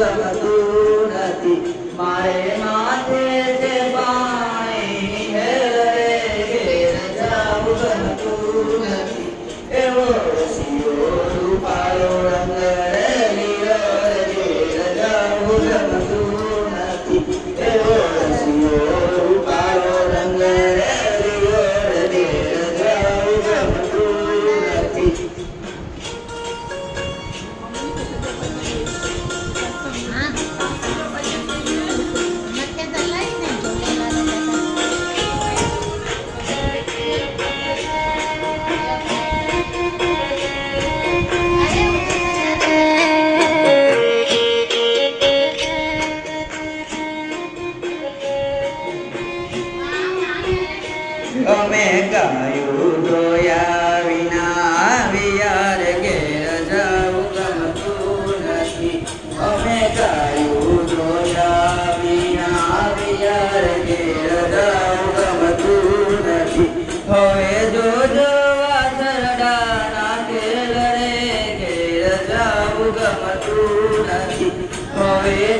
ગમતું નથી મારે માથે છે પાણી ઘેર જાઉં ગમતું નથી એવો રસિયો રૂપાળો રંગ રે ઘેર જાઉં ગમતું અમે ગાયું ધોયા વિના વિયાર ઘેર જાવું ગમતું નથી અમે ગાયું ધોયા વિના વિયાર ઘેર જાવું ગમતું નથી હવે જોજો વાસરડાના ખેલ રે ઘેર જાવું ગમતું નથી હવે